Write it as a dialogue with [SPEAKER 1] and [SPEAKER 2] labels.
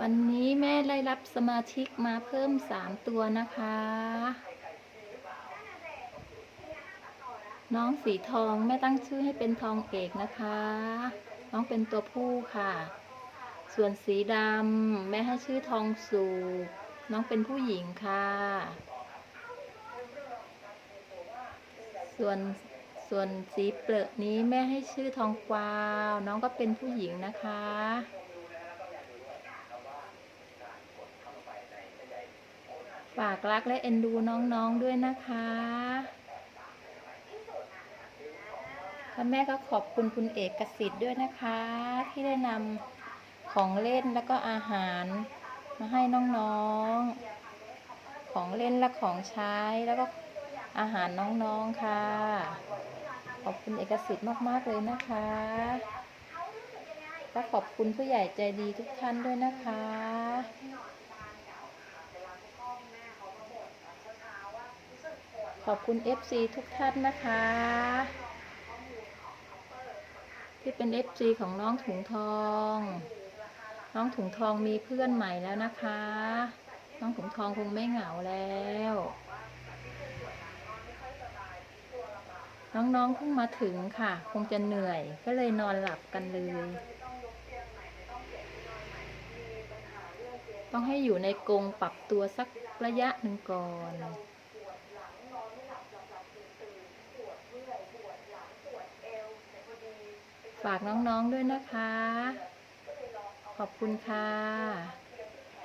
[SPEAKER 1] วันนี้แม่ได้รับสมาชิกมาเพิ่มสามตัวนะคะ น้องสีทองแม่ตั้งชื่อให้เป็นทองเอกนะคะ น้องเป็นตัวผู้ค่ะ ส่วนสีดำแม่ให้ชื่อทองสุกน้องเป็นผู้หญิงค่ะ ส่วนส่วนสีเปลือกนี้แม่ให้ชื่อทองกวาว น้องก็เป็นผู้หญิงนะคะ ฝากรักและเอ็นดูน้องๆด้วยนะคะและแม่ก็ขอบคุณคุณเอกสิทธิ์ด้วยนะคะ ที่ได้นำของเล่นแล้วก็อาหารมาให้น้องๆ ของเล่นและของใช้แล้วก็อาหารน้องๆค่ะ ขอบคุณเอกสิทธิ์มากๆเลยนะคะและขอบคุณผู้ใหญ่ใจดีทุกท่านด้วยนะคะ ขอบคุณ FC ทุกท่านนะคะ ที่เป็น FC ของน้องถุงทอง น้องถุงทองมีเพื่อนใหม่แล้วนะคะ น้องถุงทองคงไม่เหงาแล้ว น้องๆเพิ่งมาถึงค่ะ คงจะเหนื่อยก็เลยนอนหลับกันเลย ต้องให้อยู่ในกรงปรับตัวสักระยะหนึ่งก่อน ฝากน้องๆด้วยนะคะ ขอบคุณค่ะ